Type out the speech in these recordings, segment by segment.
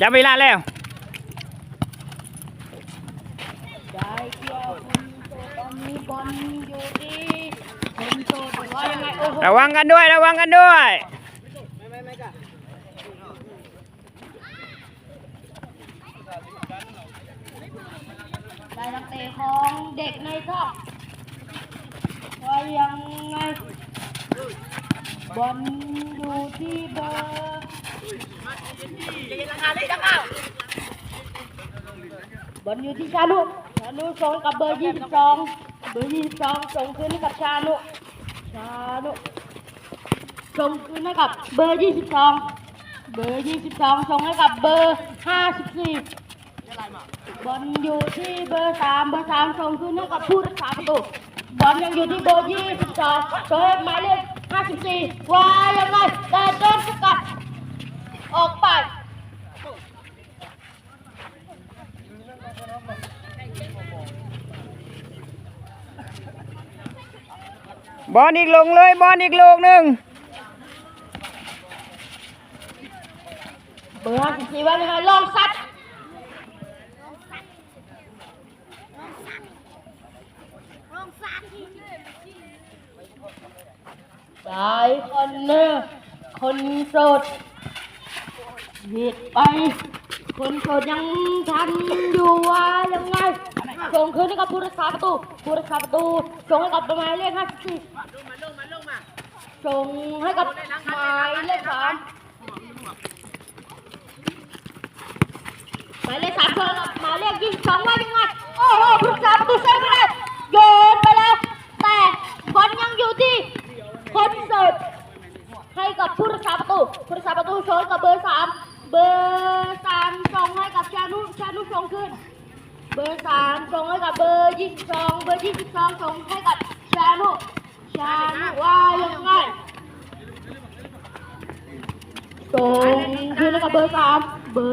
จับเวลาแล้วได้เกี่ยวคนโสดตอนนี้บอลอยู่ที่คนโสดว่ายังไงโอ้โหระวังกันด้วย ระวังกันด้วยได้นักเตะของเด็กในท่อว่ายังไงบอลอยู่ที่เบอร์ บอลอยู่ที่ชานุชานุส่งกับเบอร์ยี่สิบสองเบอร์ยี่สิบสองส่งคืนให้กับชานุชานุส่งคืนให้กับเบอร์ยี่สิบสองเบอร์ยี่สิบสองส่งให้กับเบอร์ห้าสิบสี่บอลอยู่ที่เบอร์สามเบอร์สามส่งคืนให้กับผู้รักษาประตูบอลยังอยู่ที่เบอร์ยี่สิบสองโดยหมายเลขห้าสิบสี่ว่ายังไงแต่โดนสกัดออกไป บ อลอีกลงเลยบอลอีกลูกหนึ่งเบอร์ห้าสิบสี่ว่ายังไงลองซัดได้คนเนอร์คนโสดเหตุไป คนโสดยังทันอยู่ว่ายังไง ส่งคืนให้กับผู้รักษาประตูผู้รักษาประตูส่งให้กับหมายเลขห้าสิบสี่ส่งให้กับหมายเลขสามหมายเลขสามส่งหมายเลขยี่สองว่ายังไงโอ้โหผู้รักษาประตูใช้ไม่ได้โยนไปแล้ว แต่บอลยังอยู่ที่คนโสดให้กับผู้รักษาประตูผู้รักษาประตูโชนกับเบอร์สามเบอร์สามส่งให้กับชานุชานุส่งขึ้น เบอร์สามส่งให้กับเบอร์ยี่สิบสองเบอร์ยี่สิบสองส่งให้กับชานุชานุว่ายังไงส่งขึ้นให้กับเบอร์สามเบอ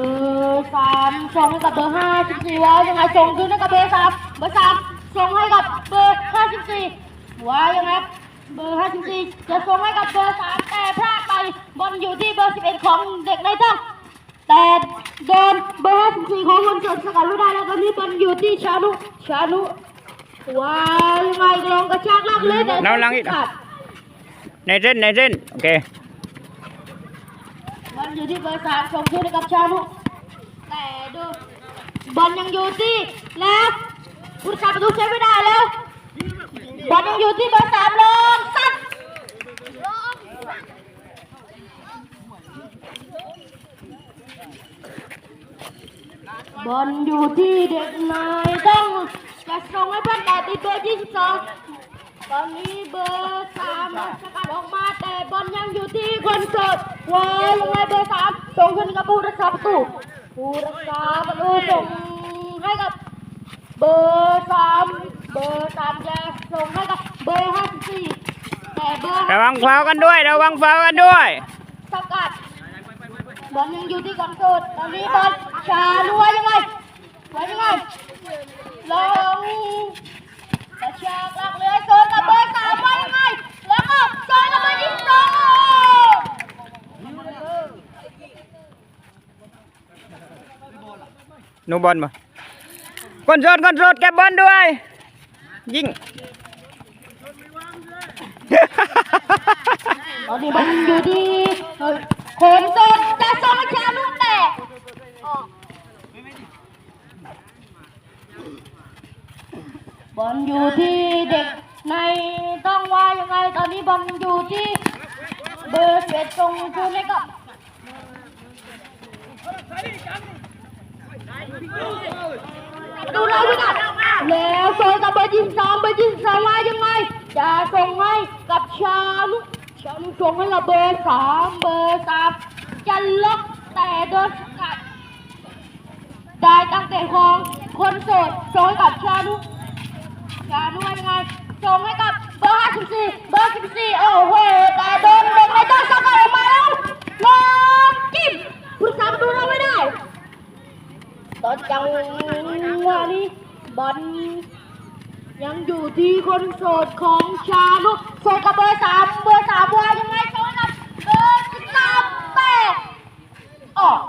ร์สามส่งให้กับเบอร์ห้าสิบสี่ว่ายังไงส่งขึ้นให้กับเบอร์สามเบอร์สามส่งให้กับเบอร์ห้าสิบสี่ว่ายังไงเบอร์54จะส่งให้กับเบอร์3แต่พลาดไปบอลอยู่ที่เบอร์11ของเด็กในท่อง แต่โดนเบอร์54ของคนสดสกัดไม่ได้แล้วตอนนี้บอลอยู่ที่ชานุชานุว้าวยังไงลองกระชากลากเลยแต่เอาหลังอีกขาดในเส้นในเส้นโอเคบอลอยู่ที่เบอร์3ส่งคืนให้กับชานุแต่ดูบอลยังอยู่ที่แล้วผู้รักษาประตูใช้ไม่ได้แล้วบอลยังอยู่ที่เบอร์3ลงสัตว์ บอลอยู่ที่เด็กนายต้องจะส่งให้เพื่อนแต่ติดเบอร์22 ตอนนี้เบอร์สามสกัดออกมาแต่บอลยังอยู่ที่คนเสิร์ฟว้าวยังไงเบอร์สามส่งขึ้นกับผู้รักษาประตูผู้รักษาประตูส่งให้กับเบอร์สามเบอร์สามจะส่งให้กับเบอร์ห้าสิบสี่แต่เบอร์ระวังฟาวกันด้วยระวังฟาวกันด้วยสกัด บอลยังอยู่ที่กองโสดตอนนี้บอลชาลัวยังไงว่ายังไงลงกระชากลากเลยโซนกับเบอร์สามว่ายังไงแล้วก็โซนกับเบอร์ยี่สิบสองหนูบอลมาคนโสดคนโสดเก็บบอลด้วย ยิงตอนนี้บอลอยู่ที่โคนโซนแต่โซนชาลูกแตกออกบ อลอยู่ที่เด็กในต้องว่ายังไงตอนนี้บอลอยู่ที่เบอร์เสียตรงคืนให้กับดูเราด้วยกันแล้วส่งกับเบอร์ยี่สิบสองเบอร์ยี่สิบสองว่ายังไงจะส่งให้กับชาลุชาลุส่งให้กับเบอร์สามเบอร์สามจะล็อกแต่โดนสกัดได้ตั้งแต่ของคนโสดส่งให้กับชาลุ กาลุว่ายังไงส่งให้กับเบอร์ห้าสิบสี่เบอร์สิบสี่โอ้โหแต่โดนเด็กในต้นสกัดออกมาแล้วลองจิ้มผู้สามประตูเราไม่ได้ตอนจังหวะนี้บอลยังอยู่ที่คนโสดของชาลุกโสดกับเบอร์สามเบอร์สามว่ายังไงโสดกับเบอร์สิบสามแปดออก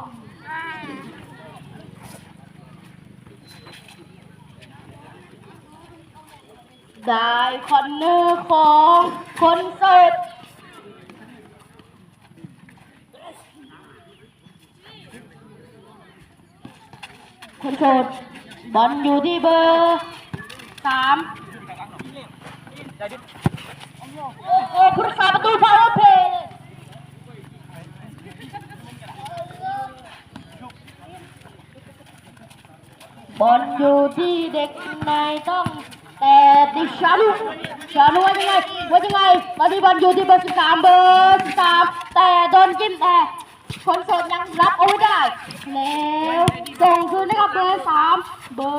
ได้คอนเนอร์ของคนโสดคนโสดบอลอยู่ที่เบอร์สามโอ้โหผู้รักษาประตูพาวเวอร์เพลย์บอลอยู่ที่เด็กในต้อง แต่ดิชานุชานุว่ายังไงว่ายังไงมาที่บอลอยู่ที่เบอร์สิบสามเบอร์สิบสามแต่โดนจิ้มแต่คนโสดยังรับเอาไว้ได้แล้วส่งคืนให้กับเบอร์สามเบอ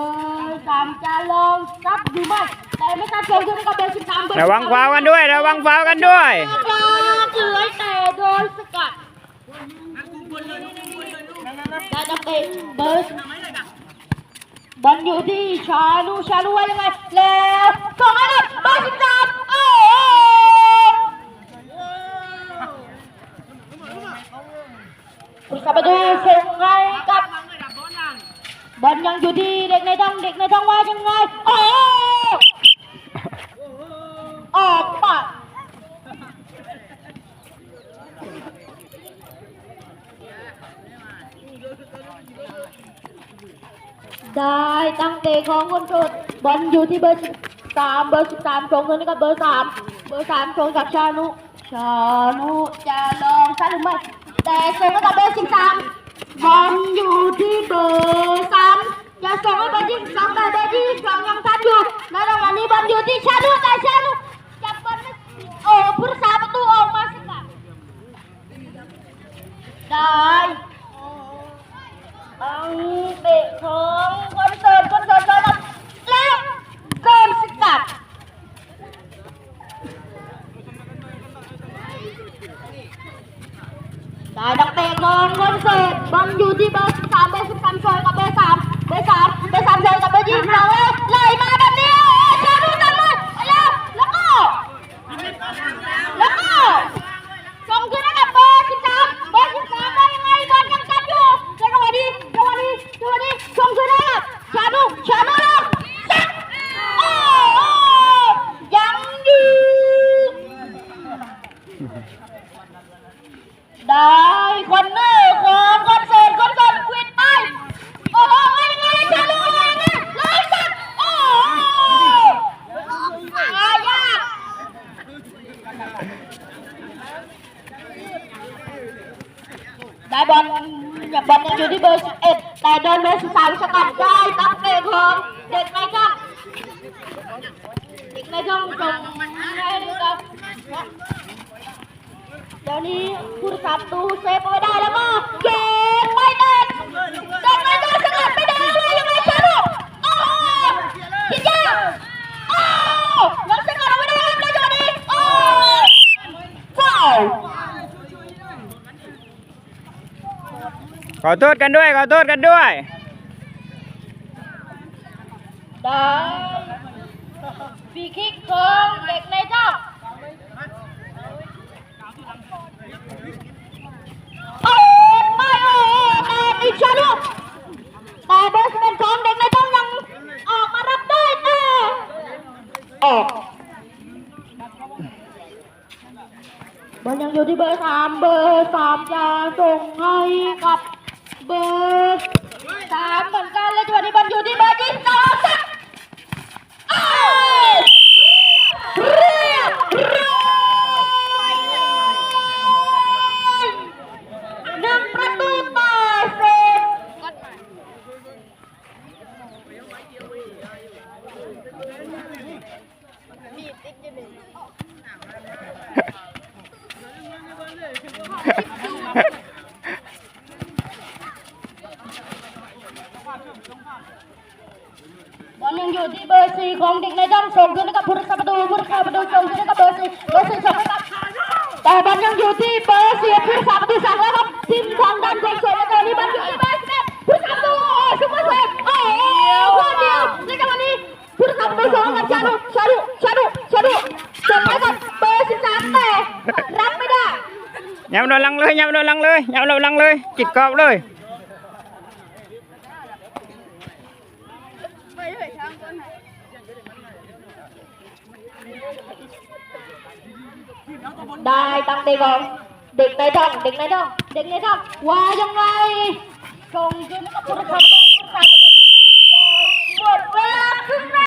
ร์สามจะลองรับหรือไม่แต่ไม่กล้าส่งคืนให้กับเบอร์สิบสามเบอร์ระวังฟาวล์กันด้วยระวังฟาวล์กันด้วยกลาเฉยแต่โดนสกัดได้นักเตะเบอร์ บอลอยู่ที่ชาลูชาลูว่ายังไงแล้วส่งให้กับเบอร์สิบสามโอ้โหคุณขับประตูส่งให้กับบอลยังอยู่ที่เด็กในท้องเด็กในท้องว่ายังไงโอ้โหออกปาก ได้ตั้งเตะของคนโสดบอลอยู่ที่เบอร์สามเบอร์สิบสามส่งคืนให้กับเบอร์สามเบอร์สามส่งกับชานุชานุจะลองใช่หรือไม่แต่ส่งให้กับเบอร์สิบสามบอลอยู่ที่เบอร์สามจะส่งให้เบอร์ที่สองแต่เบอร์ที่สองยังทันอยู่ในระหว่างนี้บอลอยู่ที่ชานุแต่ชานุจับบอลไม่โอ้ผู้รักษาประตูออกมาสิครับได้ อังเตะของคอนเสิร์ตคอนเสิร์ตคอนเสิร์ตแล้วเริ่มสกัดได้ดักเตะข องคอนเสิร์ตบอลอยู่ที่เบอร์สามเบอร์สิบสามซอยกับเบอร์สามเบอร์สามเบอร์สามซอยกับเบอร์ยี่สิบสองแล้วไล่มาแบบนี้ชาดูตันเลยไปแล้วแล้วก็แล้วก็ ส่งคืนให้กับเบอร์สิบสามเบอร์สิบสามได้ยังไงบอลยังกันอยู่ในจังหวะนี้จังหวะนี้จังหวะนี้ส่งคืนให้กับชานุชานุลงสักโอ้โหยังอยู่ได้คอนเนอร์ของคอนเสิร์ตคอนเสิร์ตควินไปโอ้โหยังไงชานุยังไงเลยสักโอ้โหอายาก ได้บอลอย่าบอลยังอยู่ที่เบอร์11แต่โดนเบอร์13สกัดได้ตั้งเตะของเด็กในช่อง เด็กในช่องส่งให้กับเดี๋ยวนี้ผู้รักษาประตูเซฟไว้ได้แล้วก็เก็บไม่ได้เด็กในช่องสกัดไม่ได้เลยยังไงชาลูกโอ้โหพิจาโอ้ยังสกัดเอาไว้ได้ครับในจังหวะนี้โอ้ฟาวขอโทษกันด้วยขอโทษกันด้วยได้ ฟรีคิกของเด็กในช่องโอ้ไม่โอ้แต่ดิฉันลูกแต่เบอร์สิบเอ็ดของเด็กในช่องยังออกมารับได้แต่ออกบอลยังอยู่ที่เบอร์สามเบอร์สามจะส่งให้กับเบอร์สามเหมือนกันเลยจังหวะนี้บอลอยู่ที่เบอร์ยี่สิบสองสัก เอ้ยเรียบร้อยหนึ่งประตูต่อศูนย์ บอลยังอยู่ที่เบอร์สี่ของเด็กในด้อมส่งขึ้นกับผู้รักษาประตูผู้รักษาประตูส่งขึ้นกับเบอร์สี่เบอร์สี่ส่งให้กับแต่บอลยังอยู่ที่ ยำโดนลังเลยยำโดนลังเลยยำโดนลังเลยจิตกรอ